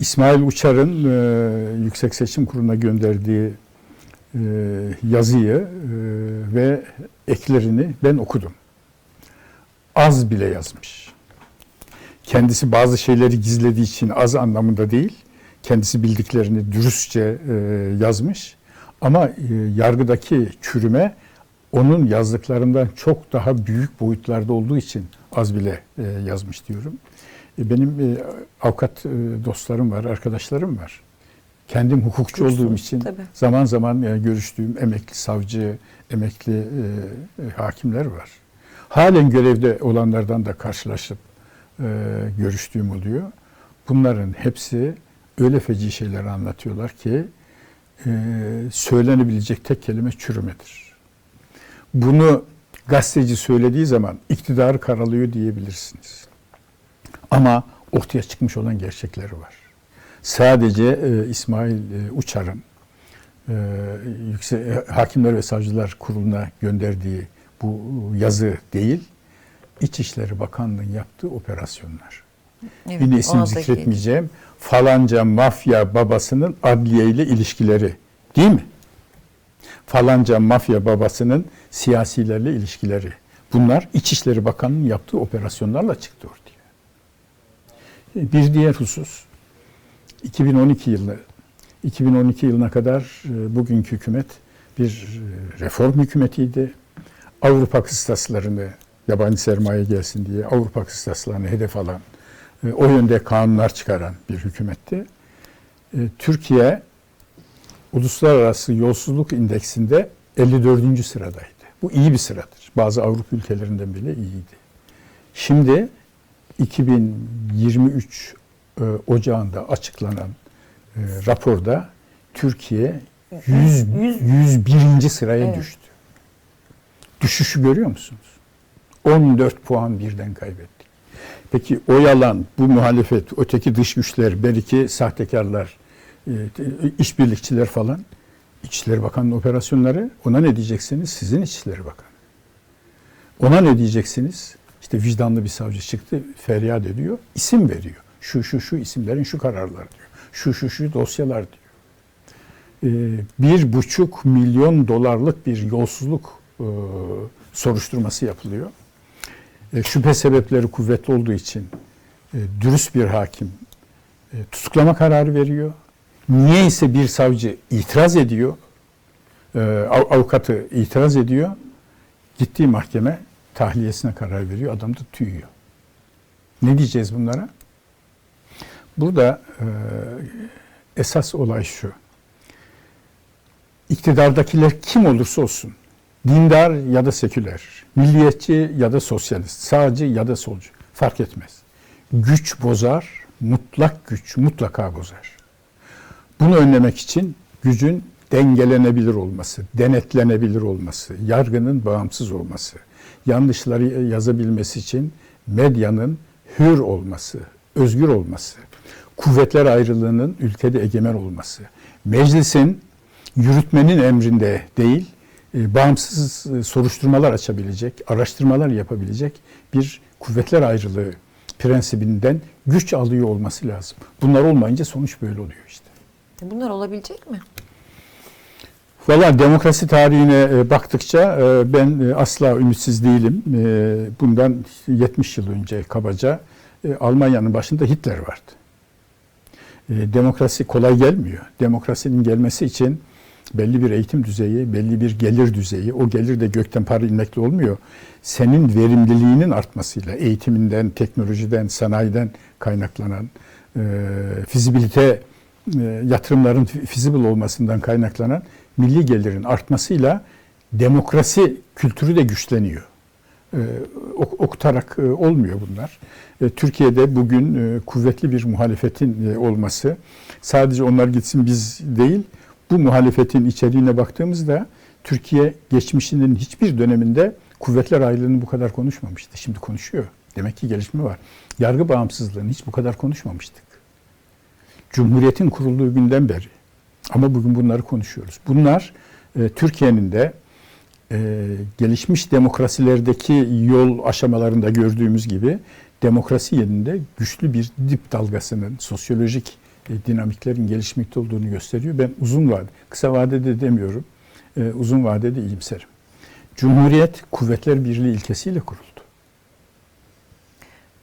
İsmail Uçar'ın e, Yüksek Seçim Kurulu'na gönderdiği e, yazıyı e, ve eklerini ben okudum. Az bile yazmış. Kendisi bazı şeyleri gizlediği için az anlamında değil, kendisi bildiklerini dürüstçe e, yazmış. Ama e, yargıdaki çürüme onun yazdıklarından çok daha büyük boyutlarda olduğu için az bile e, yazmış diyorum. E, benim e, avukat e, dostlarım var, arkadaşlarım var. Kendim hukukçu Hukukçu, olduğum için tabii. zaman zaman e, görüştüğüm emekli savcı, emekli e, e, hakimler var. Halen görevde olanlardan da karşılaşıp e, görüştüğüm oluyor. Bunların hepsi öyle feci şeyler anlatıyorlar ki e, söylenebilecek tek kelime çürümedir. Bunu gazeteci söylediği zaman iktidarı karalıyor diyebilirsiniz. Ama ortaya çıkmış olan gerçekleri var. Sadece e, İsmail e, Uçar'ın e, yüksek, e, Hakimler ve Savcılar Kurulu'na gönderdiği bu yazı değil, İçişleri Bakanlığı'nın yaptığı operasyonlar. Evet, Yine isim zikretmeyeceğim. Falanca mafya babasının adliye ile ilişkileri. Değil mi? Falanca mafya babasının siyasilerle ilişkileri. Bunlar İçişleri Bakanlığı'nın yaptığı operasyonlarla çıktı ortaya. Bir diğer husus 2012 yılı 2012 yılına kadar e, bugünkü hükümet bir e, reform hükümetiydi. Avrupa kıstaslarını yabancı sermaye gelsin diye Avrupa kıstaslarını hedef alan, e, o yönde kanunlar çıkaran bir hükümetti. Türkiye uluslararası yolsuzluk indeksinde 54. sıradaydı. Bu iyi bir sıradır. Bazı Avrupa ülkelerinden bile iyiydi. Şimdi 2023 e, Ocağı'nda açıklanan e, raporda Türkiye 100, Yüz- 101. sıraya Evet. düştü. Düşüşü görüyor musunuz? 14 puan birden kaybettik. Peki o yalan, bu muhalefet, öteki dış güçler, belki sahtekarlar, e, işbirlikçiler falan, İçişleri Bakanı'nın operasyonları ona ne diyeceksiniz? Sizin İçişleri Bakanı. Ona ne diyeceksiniz? İşte vicdanlı bir savcı çıktı, feryat ediyor, isim veriyor. Şu şu şu isimlerin şu kararlar diyor. Şu şu şu dosyalar diyor. Ee, bir buçuk milyon dolarlık bir yolsuzluk e, soruşturması yapılıyor. E, şüphe sebepleri kuvvetli olduğu için e, dürüst bir hakim tutuklama kararı veriyor. Niye ise bir savcı itiraz ediyor, av- avukatı itiraz ediyor, gittiği mahkeme tahliyesine karar veriyor, adam da tüyüyor. Ne diyeceğiz bunlara? Burada e, esas olay şu. İktidardakiler kim olursa olsun, dindar ya da seküler, milliyetçi ya da sosyalist, sağcı ya da solcu fark etmez. Güç bozar, mutlak güç mutlaka bozar. Bunu önlemek için gücün dengelenebilir olması, denetlenebilir olması, yargının bağımsız olması, yanlışları yazabilmesi için medyanın hür olması, özgür olması, kuvvetler ayrılığının ülkede egemen olması, meclisin yürütmenin emrinde değil, e, bağımsız e, soruşturmalar açabilecek, araştırmalar yapabilecek bir kuvvetler ayrılığı prensibinden güç alıyor olması lazım. Bunlar olmayınca sonuç böyle oluyor işte. Bunlar olabilecek mi? Valla demokrasi tarihine e, baktıkça e, ben e, asla ümitsiz değilim. Bundan 70 yıl önce kabaca Almanya'nın başında Hitler vardı. Demokrasi kolay gelmiyor. Demokrasinin gelmesi için belli bir eğitim düzeyi, belli bir gelir düzeyi, o gelir de gökten para inmekle olmuyor. Senin verimliliğinin artmasıyla, eğitiminden, teknolojiden, sanayiden kaynaklanan, fizibilite yatırımların feasible olmasından kaynaklanan milli gelirin artmasıyla demokrasi kültürü de güçleniyor. E, ok- okutarak e, olmuyor bunlar. E, Türkiye'de bugün e, kuvvetli bir muhalefetin olması sadece onlar gitsin biz değil, bu muhalefetin içeriğine baktığımızda Türkiye geçmişinin hiçbir döneminde kuvvetler ayrılığını bu kadar konuşmamıştı. Şimdi konuşuyor. Demek ki gelişme var. Yargı bağımsızlığını hiç bu kadar konuşmamıştık. Cumhuriyetin kurulduğu günden beri. Ama bugün bunları konuşuyoruz. Bunlar e, Türkiye'nin de e, gelişmiş demokrasilerdeki yol aşamalarında gördüğümüz gibi demokrasi yerinde güçlü bir dip dalgasının, sosyolojik e, dinamiklerin gelişmekte olduğunu gösteriyor. Ben uzun vade, kısa vadede demiyorum, e, uzun vadede iyimserim. Cumhuriyet Kuvvetler Birliği ilkesiyle kuruldu.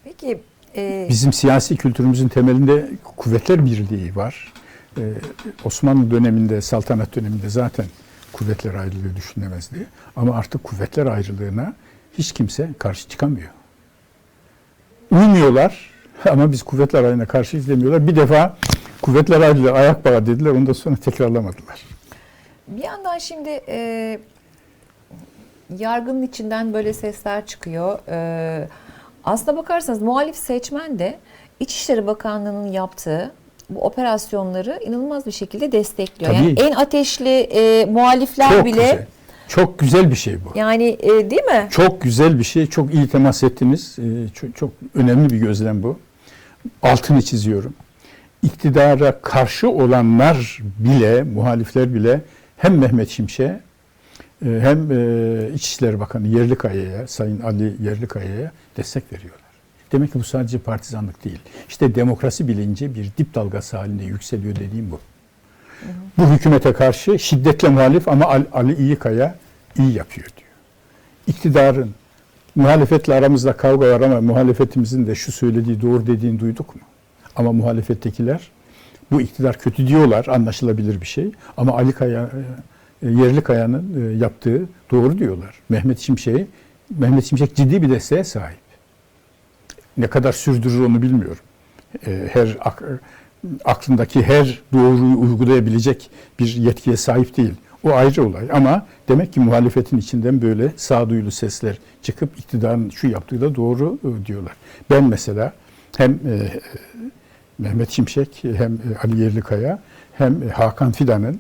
Peki e, Bizim siyasi kültürümüzün temelinde kuvvetler birliği var. Ee, Osmanlı döneminde, saltanat döneminde zaten kuvvetler ayrılığı düşünülemezdi. Ama artık kuvvetler ayrılığına hiç kimse karşı çıkamıyor. Uymuyorlar ama biz kuvvetler ayrılığına karşı demiyorlar. Bir defa kuvvetler ayrılığı ayak bağı dediler, ondan sonra tekrarlamadılar. bir yandan şimdi e, yargının içinden böyle sesler çıkıyor. E, aslına bakarsanız muhalif seçmen de İçişleri Bakanlığı'nın yaptığı bu operasyonları inanılmaz bir şekilde destekliyor. Yani Tabii. en ateşli e, muhalifler Çok bile güzel. Çok güzel bir şey bu. yani e, değil mi? Çok güzel bir şey. Çok iyi temas ettiniz. Ee, Çok, çok önemli bir gözlem bu. Altını çiziyorum. İktidara karşı olanlar bile, muhalifler bile hem Mehmet Şimşek'e e, hem e, İçişleri Bakanı Yerlikaya'ya, Sayın Ali Yerlikaya'ya destek veriyorlar. Demek ki bu sadece partizanlık değil. İşte demokrasi bilinci bir dip dalgası halinde yükseliyor dediğim bu. Bu hükümete karşı şiddetle muhalif ama Ali, İyikaya iyi yapıyor diyor. İktidarın muhalefetle aramızda kavga var ama muhalefetimizin de şu söylediği doğru dediğini duyduk mu? Ama muhalefettekiler bu iktidar kötü diyorlar anlaşılabilir bir şey. Ama Ali Kaya, e, Yerlikaya'nın e, yaptığı doğru diyorlar. Mehmet Şimşek'i Mehmet Şimşek ciddi bir desteğe sahip. Ne kadar sürdürür onu bilmiyorum. E, Her ak- aklındaki her doğruyu uygulayabilecek bir yetkiye sahip değil. O ayrı olay ama demek ki muhalefetin içinden böyle sağduyulu sesler çıkıp iktidarın şu yaptığı da doğru e, diyorlar. Ben mesela hem e, Mehmet Şimşek hem e, Ali Yerlikaya hem Hakan Fidan'ın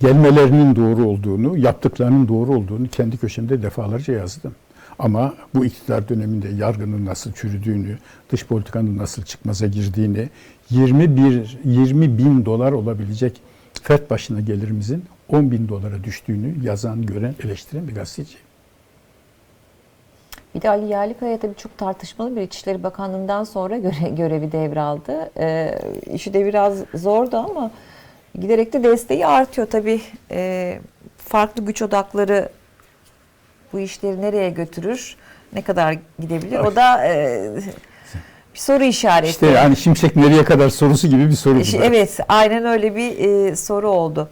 gelmelerinin doğru olduğunu, yaptıklarının doğru olduğunu kendi köşemde defalarca yazdım. Ama bu iktidar döneminde yargının nasıl çürüdüğünü, dış politikanın nasıl çıkmaza girdiğini, 21 20 bin dolar olabilecek fert başına gelirimizin 10 bin dolara düştüğünü yazan, gören, eleştiren bir gazeteci. Bir de Ali Yerlikaya tabii çok tartışmalı bir İçişleri Bakanlığı'ndan sonra göre, görevi devraldı. Ee, işi de biraz zordu ama giderek de desteği artıyor. Tabii e, farklı güç odakları bu işleri nereye götürür, ne kadar gidebilir o da e, bir soru işareti. İşte yani Şimşek nereye kadar sorusu gibi bir soru da. Evet, aynen öyle bir e, soru oldu.